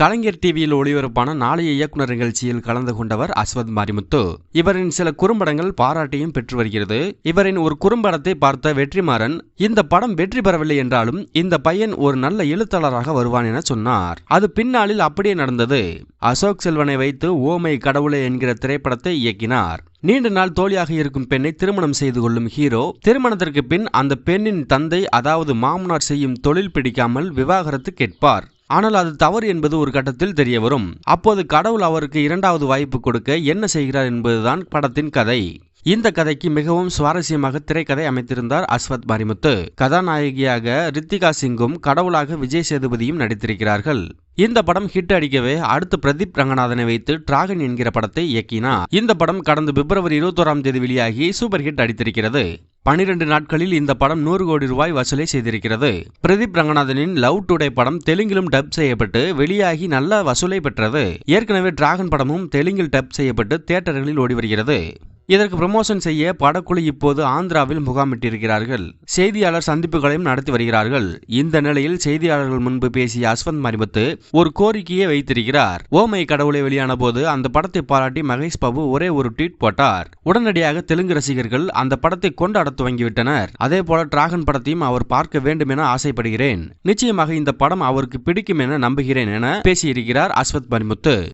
கலைஞர் டிவியில் ஒளிபரப்பான நாளைய இயக்குனர் நிகழ்ச்சியில் கலந்து கொண்டவர் அஸ்வத் மாரிமுத்து. இவரின் சில குறும்படங்கள் பாராட்டியும் பெற்று வருகிறது. இவரின் ஒரு குறும்படத்தை பார்த்த வெற்றிமாறன் இந்த படம் வெற்றி பெறவில்லை என்றாலும் இந்த பையன் ஒரு நல்ல எழுத்தாளராக வருவான் என சொன்னார். அது பின்னாளில் அப்படியே நடந்தது. அசோக் செல்வனை வைத்து ஓமை கடவுளே என்கிற திரைப்படத்தை இயக்கினார். நீண்ட நாள் தோழியாக இருக்கும் பெண்ணை திருமணம் செய்து கொள்ளும் ஹீரோ திருமணத்திற்கு பின் அந்த பெண்ணின் தந்தை அதாவது மாமனார் செய்யும் தொழில் பிடிக்காமல் விவாகரத்து கேட்பார். ஆனால் அது தவறு என்பது ஒரு கட்டத்தில் தெரிய வரும். அப்போது கடவுள் அவருக்கு இரண்டாவது வாய்ப்பு கொடுக்க என்ன செய்கிறார் என்பதுதான் படத்தின் கதை. இந்த கதைக்கு மிகவும் சுவாரஸ்யமாக திரைக்கதை அமைத்திருந்தார் அஸ்வத் பாரிமுத்து கதாநாயகியாக ரித்திகா சிங்கும் கடவுளாக விஜய் சேதுபதியும் நடித்திருக்கிறார்கள். இந்த படம் ஹிட் அடிக்கவே அடுத்து பிரதீப் ரங்கநாதனை வைத்து டிராகன் என்கிற படத்தை இயக்கினார். இந்த படம் கடந்த பிப்ரவரி இருபத்தோராம் தேதி வெளியாகி சூப்பர் ஹிட் அடித்திருக்கிறது. பனிரெண்டு நாட்களில் இந்த படம் நூறு கோடி ரூபாய் வசூலை செய்திருக்கிறது. பிரதீப் ரங்கநாதனின் லவ் டுடே படம் தெலுங்கிலும் டப் செய்யப்பட்டு வெளியாகி நல்ல வசூலை பெற்றது. ஏற்கனவே டிராகன் படமும் தெலுங்கில் டப் செய்யப்பட்டு தியேட்டர்களில் ஓடி வருகிறது. இதற்கு ப்ரமோஷன் செய்ய படக்குழு இப்போது ஆந்திராவில் முகாமிட்டிருக்கிறார்கள். செய்தியாளர் சந்திப்புகளையும் நடத்தி வருகிறார்கள். இந்த நிலையில் செய்தியாளர்கள் முன்பு பேசிய அஸ்வந்த் மரிபத்து ஒரு கோரிக்கையை வைத்திருக்கிறார். ஓமை கடவுளை வெளியான போது அந்த படத்தை பாராட்டி மகேஷ் பாபு ஒரே ஒரு ட்வீட் போட்டார். உடனடியாக தெலுங்கு ரசிகர்கள் அந்த படத்தை கொண்டாட துவங்கிவிட்டனர். அதே போல டிராகன் படத்தையும் அவர் பார்க்க வேண்டும் என ஆசைப்படுகிறேன். நிச்சயமாக இந்த படம் அவருக்கு பிடிக்கும் என நம்புகிறேன் என பேசியிருக்கிறார் அஸ்வத் மரிமுத்து